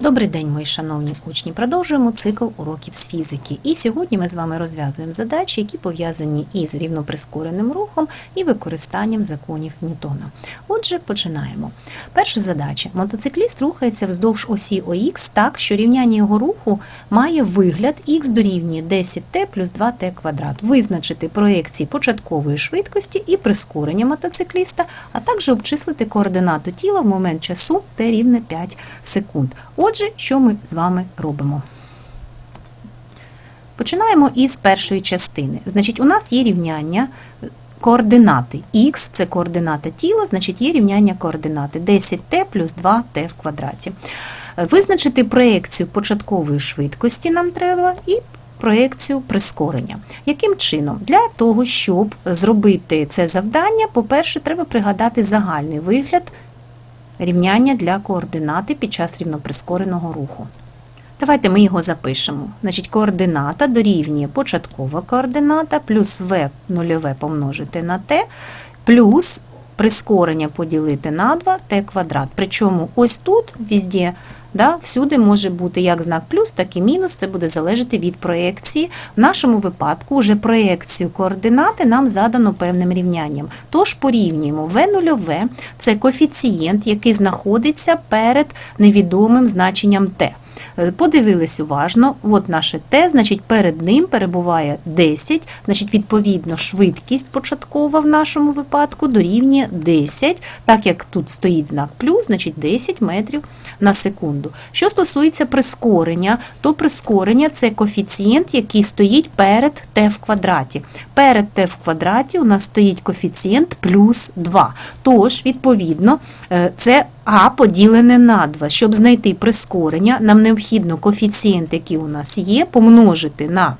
Добрий день, мої шановні учні. Продовжуємо цикл уроків з фізики. І сьогодні ми з вами розв'язуємо задачі, які пов'язані із рівноприскореним рухом і використанням законів Ньютона. Отже, починаємо. Перша задача. Мотоцикліст рухається вздовж осі ОХ так, що рівняння його руху має вигляд х дорівнює 10t плюс 2t квадрат. Визначити проекції початкової швидкості і прискорення мотоцикліста, а також обчислити координату тіла в момент часу t рівне 5 секунд. Отже, що ми з вами робимо? Починаємо із першої частини. Значить, у нас є рівняння координати. Х – це координата тіла, значить є рівняння координати 10t плюс 2t в квадраті. Визначити проекцію початкової швидкості нам треба і проекцію прискорення. Яким чином? Для того, щоб зробити це завдання, по-перше, треба пригадати загальний вигляд рівняння для координати під час рівноприскореного руху. Давайте ми його запишемо. Значить, координата дорівнює початкова координата плюс v нульове помножити на t, плюс прискорення поділити на 2 t квадрат. Причому ось тут, везде, да, всюди може бути як знак плюс, так і мінус, це буде залежати від проекції. В нашому випадку вже проекцію координати нам задано певним рівнянням. Тож порівнюємо v нульове – це коефіцієнт, який знаходиться перед невідомим значенням t. Подивились уважно, от наше Т, значить перед ним перебуває 10, значить відповідно швидкість початкова в нашому випадку дорівнює 10, так як тут стоїть знак плюс, значить 10 метрів на секунду. Що стосується прискорення, то прискорення це коефіцієнт, який стоїть перед Т в квадраті. Перед Т в квадраті у нас стоїть коефіцієнт плюс 2. Тож, відповідно, е, це а поділене на 2. Щоб знайти прискорення, нам необхідно коефіцієнт, який у нас є, помножити на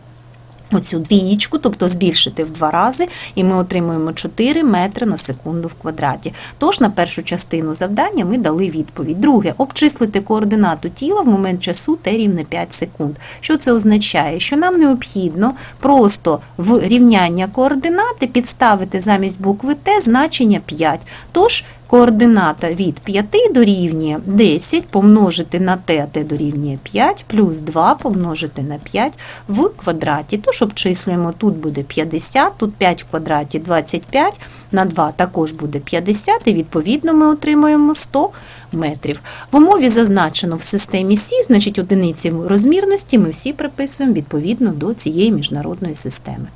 оцю двієчку, тобто збільшити в два рази, і ми отримуємо 4 метри на секунду в квадраті. Тож на першу частину завдання ми дали відповідь. Друге, обчислити координату тіла в момент часу t рівне 5 секунд. Що це означає? Що нам необхідно просто в рівняння координати підставити замість букви t значення 5. Тож Координата від 5 дорівнює 10 помножити на t, а t дорівнює 5, плюс 2 помножити на 5 в квадраті. Тож обчислюємо, тут буде 50, тут 5 в квадраті 25, на 2 також буде 50, і відповідно ми отримаємо 100 метрів. В умові зазначено в системі Сі, значить одиниці розмірності ми всі приписуємо відповідно до цієї міжнародної системи.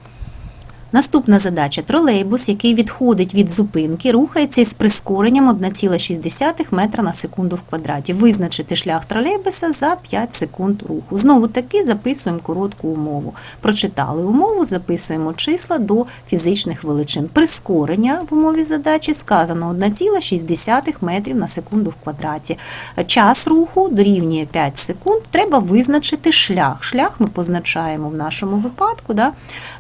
Наступна задача тролейбус, який відходить від зупинки, рухається із прискоренням 1,6 метра на секунду в квадраті. Визначити шлях тролейбуса за 5 секунд руху. Знову таки записуємо коротку умову. Прочитали умову, записуємо числа до фізичних величин. Прискорення в умові задачі сказано 1,6 метрів на секунду в квадраті. Час руху дорівнює 5 секунд. Треба визначити шлях. Шлях ми позначаємо в нашому випадку да,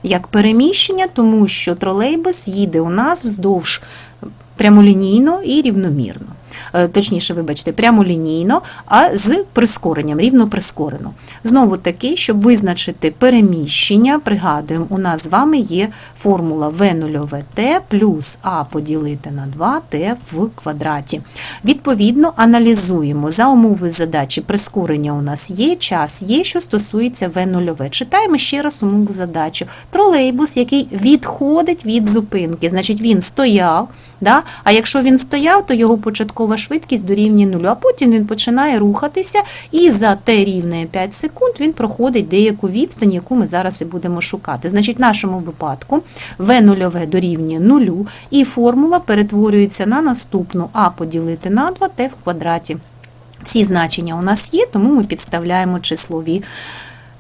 як переміщення тому що тролейбус їде у нас вздовж прямолінійно і рівномірно. Е, точніше, вибачте, прямолінійно, а з прискоренням, рівно прискорено. Знову таки, щоб визначити переміщення, пригадуємо, у нас з вами є формула v 0 t плюс а поділити на 2t в квадраті. Відповідно, аналізуємо за умовою задачі прискорення у нас є, час є, що стосується v 0 Читаємо ще раз умову задачу. Тролейбус, який відходить від зупинки, значить він стояв. Да? А якщо він стояв, то його початкова швидкість дорівнює нулю, а потім він починає рухатися, і за t рівне 5 секунд він проходить деяку відстань, яку ми зараз і будемо шукати. Значить, в нашому випадку v нульове дорівнює нулю, і формула перетворюється на наступну а поділити на 2t в квадраті. Всі значення у нас є, тому ми підставляємо числові.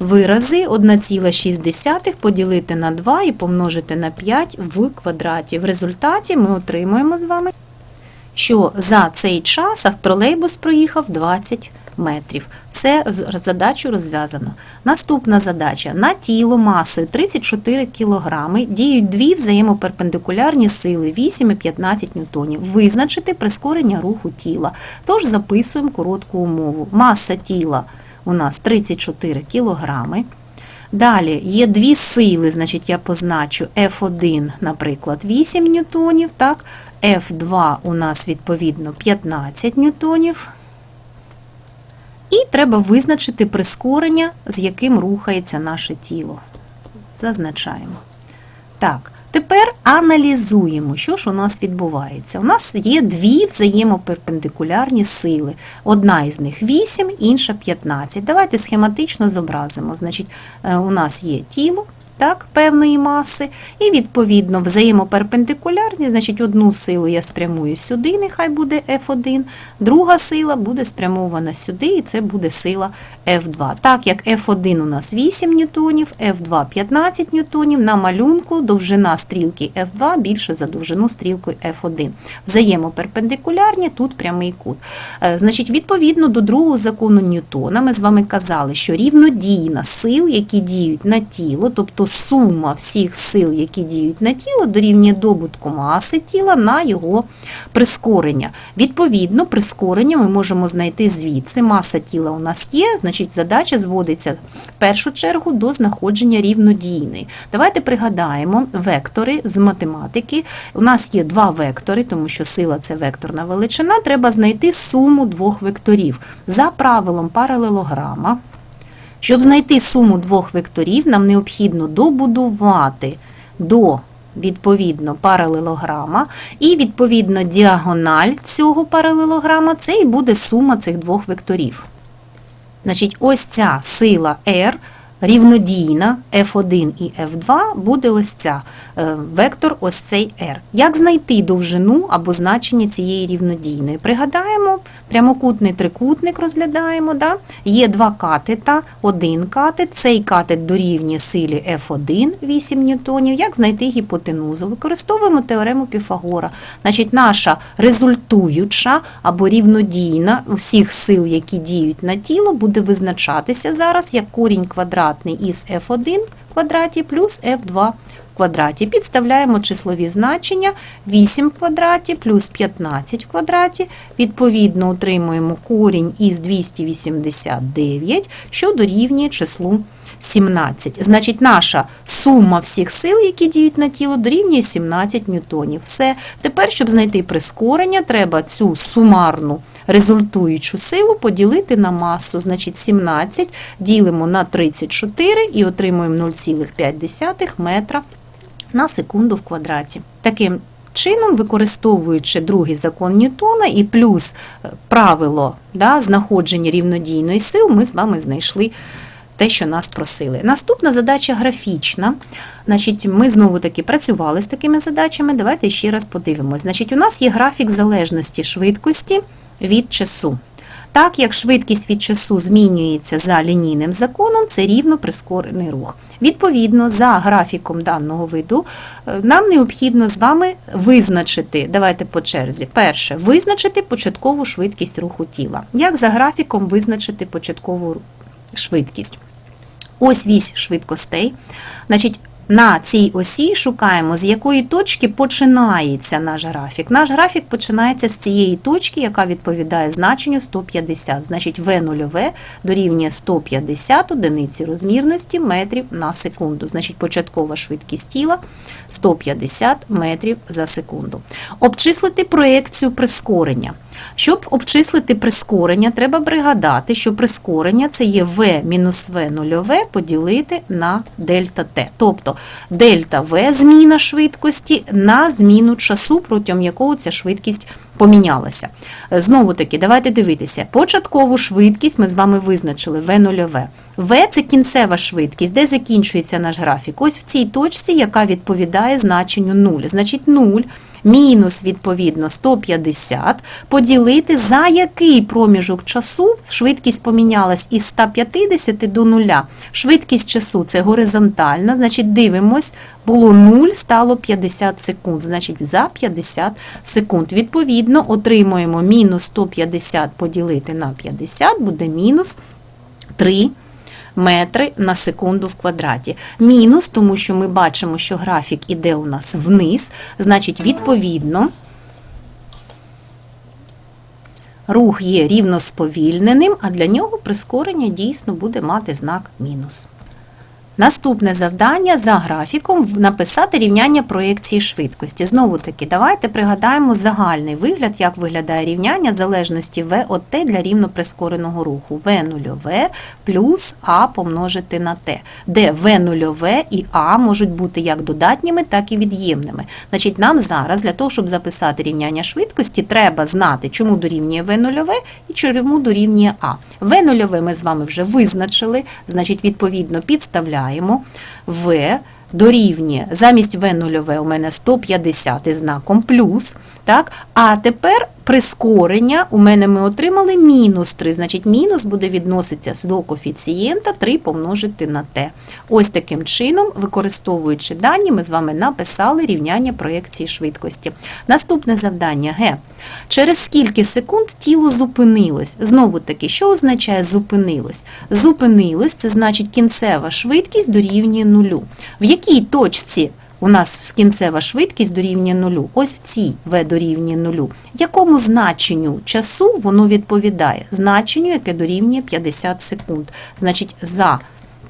Вирази 1,6 поділити на 2 і помножити на 5 в квадраті. В результаті ми отримуємо з вами, що за цей час автролейбус проїхав 20 метрів. Все задачу розв'язано. Наступна задача. На тіло масою 34 кг діють дві взаємоперпендикулярні сили 8 і 15 ньютонів. Визначити прискорення руху тіла. Тож записуємо коротку умову. Маса тіла – у нас 34 кілограми. Далі є дві сили, значить, я позначу F1, наприклад, 8 ньютонів, так, F2 у нас, відповідно, 15 ньютонів. І треба визначити прискорення, з яким рухається наше тіло. Зазначаємо. Так, тепер аналізуємо, що ж у нас відбувається. У нас є дві взаємоперпендикулярні сили. Одна із них 8, інша 15. Давайте схематично зобразимо. Значить, е, у нас є тіло. Так, певної маси, і відповідно взаємоперпендикулярні, значить, одну силу я спрямую сюди, нехай буде F1, друга сила буде спрямована сюди, і це буде сила F2. Так як F1 у нас 8 ньютонів, F2 15 ньютонів, на малюнку довжина стрілки F2 більше за довжину стрілки F1. Взаємоперпендикулярні, тут прямий кут. Е, Значить, відповідно до другого закону Ньютона, ми з вами казали, що рівнодійна сил, які діють на тіло, тобто сума всіх сил, які діють на тіло, дорівнює добутку маси тіла на його прискорення. Відповідно, прискорення ми можемо знайти звідси. Маса тіла у нас є, значить, задача зводиться в першу чергу до знаходження рівнодійної. Давайте пригадаємо вектори з математики. У нас є два вектори, тому що сила це векторна величина. Треба знайти суму двох векторів за правилом паралелограма. Щоб знайти суму двох векторів, нам необхідно добудувати до відповідно паралелограма, і відповідно діагональ цього паралелограма це і буде сума цих двох векторів. Значить, ось ця сила R рівнодійна F1 і F2 буде ось ця е, вектор, ось цей R. Як знайти довжину або значення цієї рівнодійної? Пригадаємо, прямокутний трикутник розглядаємо. Да? Є два катета, один катет, цей катет дорівнює силі F1 8 ньютонів. Як знайти гіпотенузу? Використовуємо теорему Піфагора. Значить, наша результуюча або рівнодійна усіх сил, які діють на тіло, буде визначатися зараз як корінь квадратний із F1 в квадраті плюс F2 в квадраті. Підставляємо числові значення 8 в квадраті плюс 15 в квадраті. Відповідно, отримуємо корінь із 289, що дорівнює числу 17. Значить, наша сума всіх сил, які діють на тіло, дорівнює 17 ньютонів. Все. Тепер, щоб знайти прискорення, треба цю сумарну результуючу силу поділити на масу. Значить, 17 ділимо на 34 і отримуємо 0,5 метра на секунду в квадраті. Таким чином, використовуючи другий закон Ньютона і плюс е, правило да, знаходження рівнодійної сил, ми з вами знайшли те, що нас просили. Наступна задача графічна. Значить, Ми знову таки працювали з такими задачами. Давайте ще раз подивимось. Значить, У нас є графік залежності швидкості від часу. Так як швидкість від часу змінюється за лінійним законом, це рівно прискорений рух. Відповідно, за графіком даного виду е, нам необхідно з вами визначити, давайте по черзі. Перше, визначити початкову швидкість руху тіла. Як за графіком визначити початкову швидкість? Ось вісь швидкостей. Значить, на цій осі шукаємо, з якої точки починається наш графік. Наш графік починається з цієї точки, яка відповідає значенню 150. Значить, В0 дорівнює 150 одиниці розмірності метрів на секунду. Значить, початкова швидкість тіла 150 метрів за секунду. Обчислити проекцію прискорення. Щоб обчислити прискорення, треба пригадати, що прискорення це є v мінус v нульове поділити на дельта t. Тобто дельта v зміна швидкості на зміну часу, протягом якого ця швидкість помінялася. Знову таки, давайте дивитися. Початкову швидкість ми з вами визначили v нульове. V – це кінцева швидкість, де закінчується наш графік. Ось в цій точці, яка відповідає значенню 0. Значить, 0 мінус, відповідно, 150 поділити, за який проміжок часу швидкість помінялась із 150 до 0. Швидкість часу це горизонтальна, значить, дивимось, було 0, стало 50 секунд, значить, за 50 секунд. Відповідно, отримуємо мінус 150 поділити на 50, буде мінус 3 метри на секунду в квадраті. Мінус, тому що ми бачимо, що графік іде у нас вниз, значить, відповідно, рух є рівно сповільненим, а для нього прискорення дійсно буде мати знак мінус. Наступне завдання за графіком написати рівняння проєкції швидкості. Знову таки, давайте пригадаємо загальний вигляд, як виглядає рівняння залежності V от T для рівно прискореного руху. V нульове плюс А помножити на T, де V нульове і А можуть бути як додатніми, так і від'ємними. Значить, нам зараз для того, щоб записати рівняння швидкості, треба знати, чому дорівнює V нульове і чому дорівнює А. V нульове ми з вами вже визначили, значить, відповідно, підставляємо. В дорівнює, замість В нульове у мене 150 із знаком плюс, так? А тепер прискорення у мене ми отримали мінус 3, значить мінус буде відноситися до коефіцієнта 3 помножити на t. Ось таким чином, використовуючи дані, ми з вами написали рівняння проєкції швидкості. Наступне завдання Г. Через скільки секунд тіло зупинилось? Знову таки, що означає зупинилось? Зупинилось, це значить кінцева швидкість дорівнює нулю. В якій точці у нас кінцева швидкість дорівнює нулю? Ось в цій v дорівнює нулю. Якому значенню часу воно відповідає? Значенню, яке дорівнює 50 секунд. Значить, за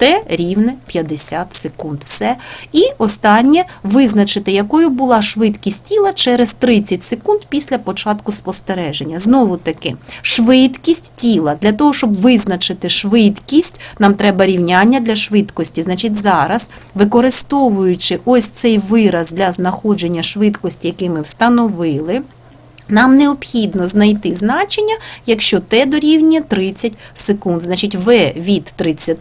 Т рівне 50 секунд. Все. І останнє визначити, якою була швидкість тіла через 30 секунд після початку спостереження. Знову таки, швидкість тіла. Для того, щоб визначити швидкість, нам треба рівняння для швидкості. Значить, зараз, використовуючи ось цей вираз для знаходження швидкості, який ми встановили. Нам необхідно знайти значення, якщо t дорівнює 30 секунд. Значить, v від 30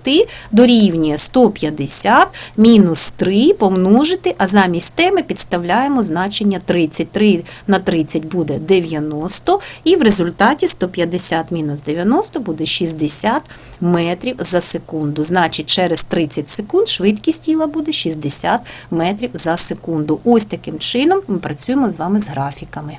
дорівнює 150 мінус 3 помножити, а замість t ми підставляємо значення 30. 3 на 30 буде 90, і в результаті 150 мінус 90 буде 60 метрів за секунду. Значить, через 30 секунд швидкість тіла буде 60 метрів за секунду. Ось таким чином ми працюємо з вами з графіками.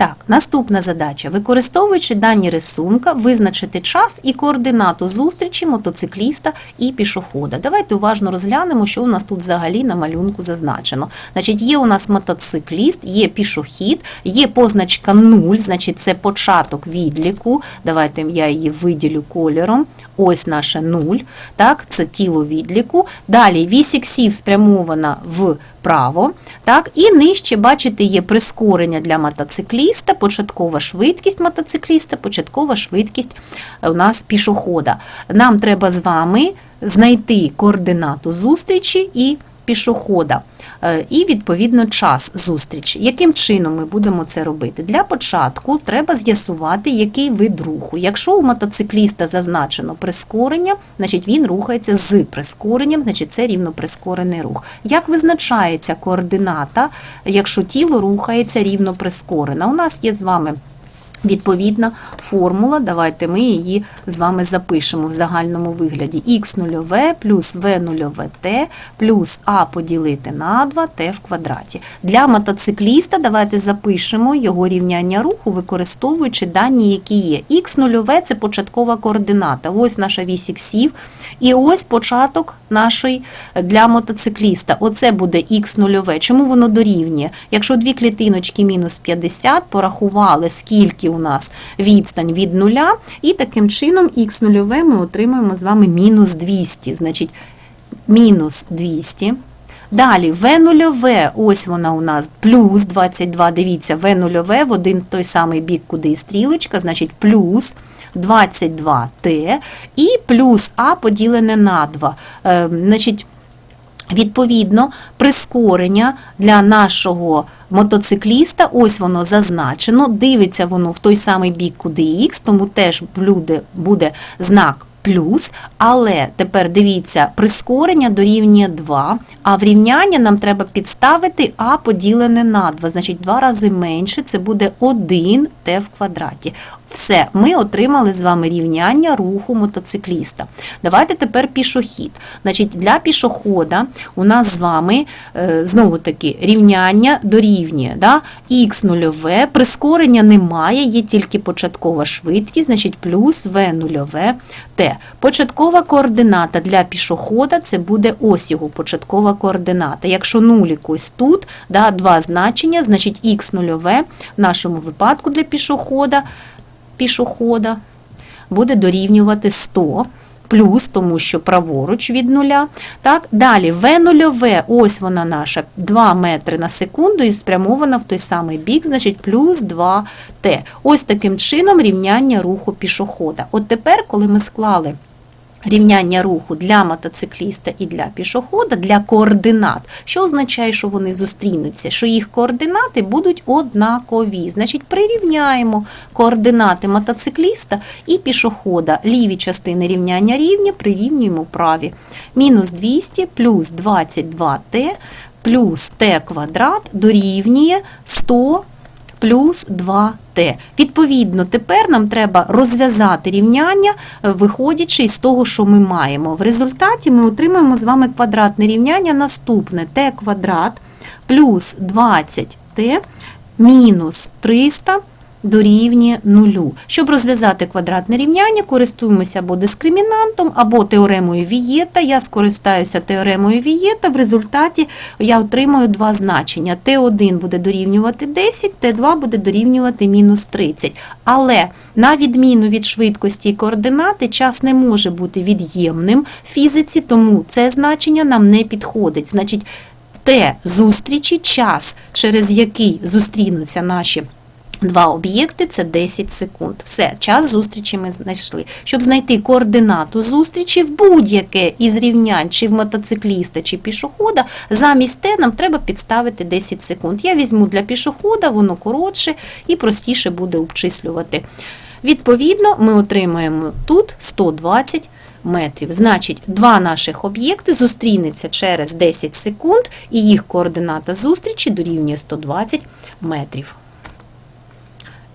Так, наступна задача. Використовуючи дані рисунка, визначити час і координату зустрічі мотоцикліста і пішохода. Давайте уважно розглянемо, що у нас тут взагалі на малюнку зазначено. Значить, є у нас мотоцикліст, є пішохід, є позначка 0, значить це початок відліку. Давайте я її виділю кольором. Ось наше 0, так, це тіло відліку. Далі вісь іксів спрямована вправо, так, і нижче, бачите, є прискорення для мотоцикліста, початкова швидкість мотоцикліста, початкова швидкість у нас пішохода. Нам треба з вами знайти координату зустрічі і пішохода. Е, І, відповідно, час зустрічі. Яким чином ми будемо це робити? Для початку треба з'ясувати, який вид руху. Якщо у мотоцикліста зазначено прискорення, значить він рухається з прискоренням, значить це рівноприскорений рух. Як визначається координата, якщо тіло рухається рівноприскорено? У нас є з вами Відповідна формула, давайте ми її з вами запишемо в загальному вигляді. х нульове плюс v нульове t плюс а поділити на 2 t в квадраті. Для мотоцикліста давайте запишемо його рівняння руху, використовуючи дані, які є. х нульове – це початкова координата. Ось наша вісь іксів. І ось початок нашої для мотоцикліста. Оце буде х нульове. Чому воно дорівнює? Якщо дві клітиночки мінус 50, порахували, скільки у нас відстань від нуля, і таким чином х нульове ми отримаємо з вами мінус 200. Значить, мінус 200. Далі В нульове, ось вона у нас плюс 22, дивіться, В нульове в один той самий бік, куди і стрілочка, значить плюс 22Т і плюс А поділене на 2. Е, значить, Відповідно, прискорення для нашого мотоцикліста, ось воно зазначено, дивиться воно в той самий бік, куди х, тому теж буде, знак плюс, але тепер дивіться, прискорення дорівнює 2, а в рівняння нам треба підставити а поділене на 2, значить 2 рази менше, це буде 1 t в квадраті. Все, ми отримали з вами рівняння руху мотоцикліста. Давайте тепер пішохід. Значить, для пішохода у нас з вами е, знову таки рівняння дорівнює. Да? Х нульове, прискорення немає, є тільки початкова швидкість, значить плюс В нульове Т. Початкова координата для пішохода це буде ось його початкова координата. Якщо нулік ось тут, да, два значення, значить х нульове в нашому випадку для пішохода пішохода буде дорівнювати 100. плюс, тому що праворуч від нуля. Так? Далі В нульове, ось вона наша 2 метри на секунду і спрямована в той самий бік, значить плюс 2Т. Ось таким чином рівняння руху пішохода. От тепер, коли ми склали рівняння руху для мотоцикліста і для пішохода, для координат, що означає, що вони зустрінуться, що їх координати будуть однакові. Значить, прирівняємо координати мотоцикліста і пішохода. Ліві частини рівняння рівня прирівнюємо праві. Мінус 200 плюс 22t плюс t квадрат дорівнює 100 плюс 2t. Відповідно, тепер нам треба розв'язати рівняння, е, виходячи із того, що ми маємо. В результаті ми отримаємо з вами квадратне рівняння наступне t квадрат плюс 20t мінус 300 дорівнює нулю. Щоб розв'язати квадратне рівняння, користуємося або дискримінантом, або теоремою Вієта. Я скористаюся теоремою Вієта. В результаті я отримаю два значення. Т1 буде дорівнювати 10, Т2 буде дорівнювати мінус 30. Але на відміну від швидкості координати, час не може бути від'ємним в фізиці, тому це значення нам не підходить. Значить, Т зустрічі, час, через який зустрінуться наші Два об'єкти це 10 секунд. Все, час зустрічі ми знайшли. Щоб знайти координату зустрічі в будь-яке із рівнянь, чи в мотоцикліста, чи пішохода, замість Т нам треба підставити 10 секунд. Я візьму для пішохода, воно коротше і простіше буде обчислювати. Відповідно, ми отримаємо тут 120 метрів. Значить, два наших об'єкти зустрінуться через 10 секунд, і їх координата зустрічі дорівнює 120 метрів.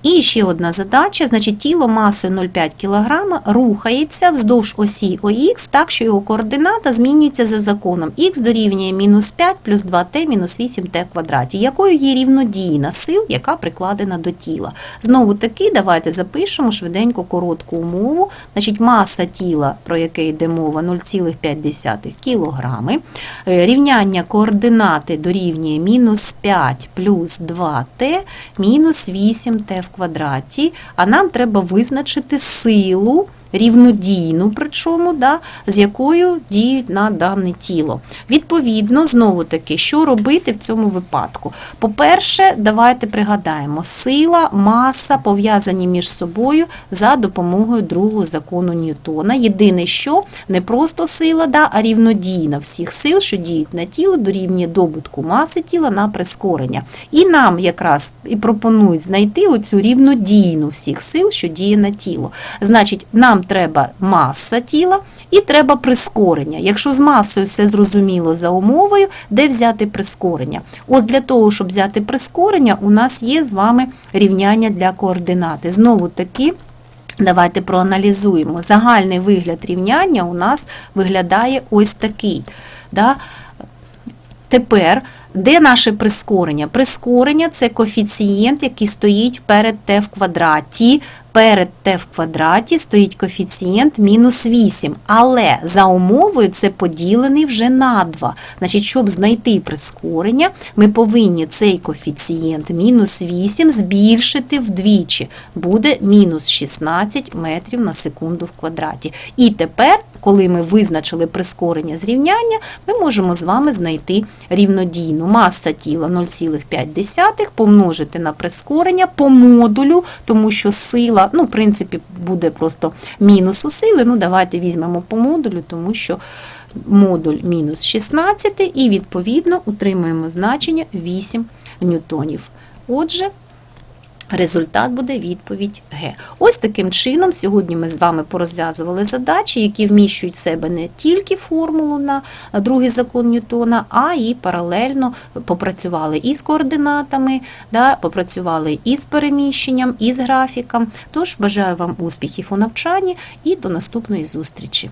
І ще одна задача, значить тіло масою 0,5 кг рухається вздовж осі ОХ так, що його координата змінюється за законом. Х дорівнює мінус 5 плюс 2t мінус 8t квадраті. Якою є рівнодійна сил, яка прикладена до тіла? Знову таки, давайте запишемо швиденько коротку умову. Значить, маса тіла, про яке йде мова, 0,5 кг. Е, Рівняння координати дорівнює мінус 5 плюс 2t мінус 8t в квадраті, а нам треба визначити силу рівнодійну, причому, да, з якою діють на дане тіло. Відповідно, знову таки, що робити в цьому випадку? По-перше, давайте пригадаємо, сила, маса пов'язані між собою за допомогою другого закону Ньютона. Єдине, що не просто сила, да, а рівнодійна всіх сил, що діють на тіло, дорівнює добутку маси тіла на прискорення. І нам якраз і пропонують знайти оцю рівнодійну всіх сил, що діє на тіло. Значить, нам треба маса тіла і треба прискорення. Якщо з масою все зрозуміло за умовою, де взяти прискорення? От для того, щоб взяти прискорення, у нас є з вами рівняння для координати. Знову таки. Давайте проаналізуємо. Загальний вигляд рівняння у нас виглядає ось такий. Да? Тепер, де наше прискорення? Прискорення це коефіцієнт, який стоїть перед t в квадраті. Перед t в квадраті стоїть коефіцієнт мінус 8, але за умовою це поділений вже на 2. Значить, щоб знайти прискорення, ми повинні цей коефіцієнт мінус 8 збільшити вдвічі. Буде мінус 16 метрів на секунду в квадраті. І тепер, коли ми визначили прискорення зрівняння, ми можемо з вами знайти рівнодійну маса тіла 0,5 помножити на прискорення по модулю, тому що сила, ну, в принципі, буде просто мінус сили. Ну, давайте візьмемо по модулю, тому що модуль мінус 16, і відповідно утримуємо значення 8 ньютонів. Отже, Результат буде відповідь Г. Ось таким чином сьогодні ми з вами порозв'язували задачі, які вміщують в себе не тільки формулу на другий закон Ньютона, а і паралельно попрацювали і з координатами, да, попрацювали і з переміщенням, і з графіком. Тож бажаю вам успіхів у навчанні і до наступної зустрічі.